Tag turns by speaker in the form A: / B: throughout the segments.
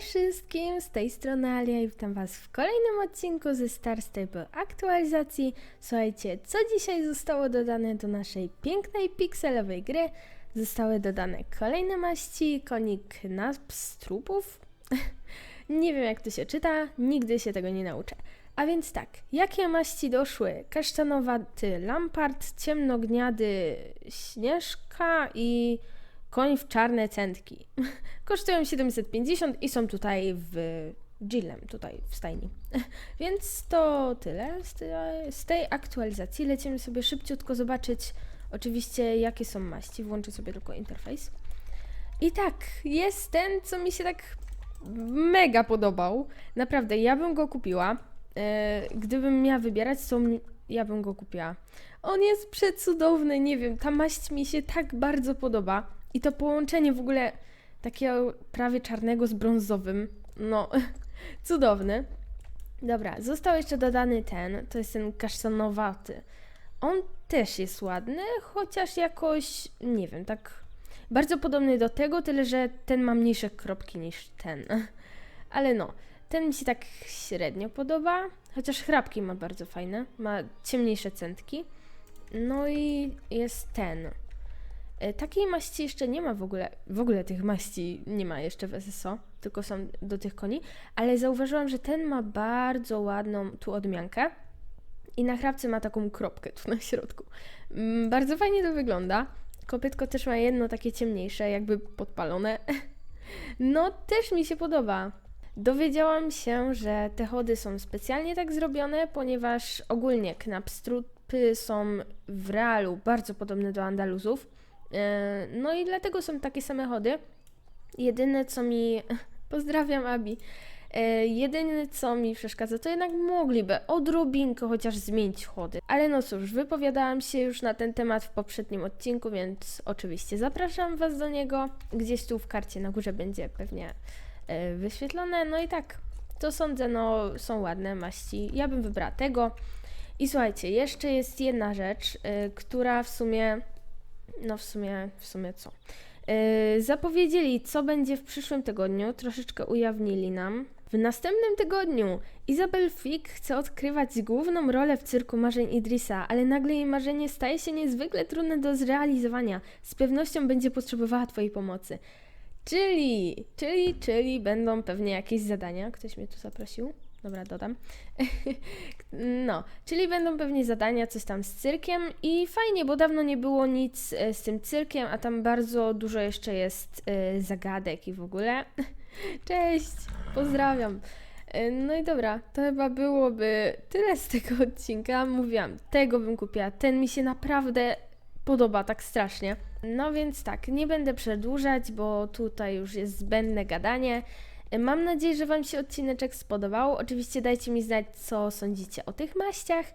A: wszystkim, z tej strony Alia i witam Was w kolejnym odcinku ze Star Stable aktualizacji. Słuchajcie, co dzisiaj zostało dodane do naszej pięknej pikselowej gry? Zostały dodane kolejne maści, konik naps trupów. nie wiem jak to się czyta, nigdy się tego nie nauczę. A więc tak, jakie maści doszły? Kasztanowaty Lampart, ciemnogniady Śnieżka i koń w czarne centki. Kosztują 750 i są tutaj w Gillem, tutaj w stajni. Więc to tyle z, te, z tej aktualizacji. Lecimy sobie szybciutko zobaczyć oczywiście jakie są maści. Włączę sobie tylko interfejs. I tak, jest ten, co mi się tak mega podobał. Naprawdę, ja bym go kupiła. E, gdybym miała wybierać, to ja bym go kupiła. On jest przecudowny, nie wiem, ta maść mi się tak bardzo podoba. I to połączenie w ogóle takiego prawie czarnego z brązowym, no, cudowny. Dobra, został jeszcze dodany ten, to jest ten kasztanowaty. On też jest ładny, chociaż jakoś, nie wiem, tak bardzo podobny do tego, tyle że ten ma mniejsze kropki niż ten. Ale no, ten mi się tak średnio podoba, chociaż chrapki ma bardzo fajne, ma ciemniejsze centki. No i jest ten. E, Takiej maści jeszcze nie ma w ogóle, w ogóle tych maści nie ma jeszcze w SSO, tylko są do tych koni, ale zauważyłam, że ten ma bardzo ładną tu odmiankę i na chrapce ma taką kropkę tu na środku. Mm, Bardzo fajnie to wygląda. Kopytko też ma jedno takie ciemniejsze, jakby podpalone. No, też mi się podoba. Dowiedziałam się, że te chody są specjalnie tak zrobione, ponieważ ogólnie knapstrupy są w realu bardzo podobne do Andaluzów. E, No i dlatego są takie same chody. Jedyne co mi. Pozdrawiam, Abi. E, Jedyne co mi przeszkadza, to jednak mogliby odrobinkę chociaż zmienić chody. Ale no cóż, wypowiadałam się już na ten temat w poprzednim odcinku, więc oczywiście zapraszam Was do niego. Gdzieś tu w karcie na górze będzie pewnie e, wyświetlone. No i tak, to sądzę, no są ładne maści. Ja bym wybrała tego. I słuchajcie, jeszcze jest jedna rzecz, która w sumie no w sumie, w sumie co? Yy, zapowiedzieli, co będzie w przyszłym tygodniu, troszeczkę ujawnili nam. W następnym tygodniu Izabel Fick chce odkrywać główną rolę w cyrku marzeń Idrisa, ale nagle jej marzenie staje się niezwykle trudne do zrealizowania. Z pewnością będzie potrzebowała Twojej pomocy. Czyli, czyli, czyli będą pewnie jakieś zadania. Ktoś mnie tu zaprosił. Dobra, dodam. No, czyli będą pewnie zadania, coś tam z cyrkiem i fajnie, bo dawno nie było nic e, z tym cyrkiem, a tam bardzo dużo jeszcze jest e, zagadek i w ogóle. Cześć, pozdrawiam. E, No i dobra, to chyba byłoby tyle z tego odcinka. Mówiłam, tego bym kupiła, ten mi się naprawdę podoba tak strasznie. No więc tak, nie będę przedłużać, bo tutaj już jest zbędne gadanie. Mam nadzieję, że Wam się odcineczek spodobał. Oczywiście dajcie mi znać, co sądzicie o tych maściach.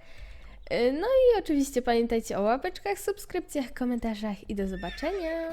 A: Yy, No i oczywiście pamiętajcie o łapeczkach, subskrypcjach, komentarzach i do zobaczenia.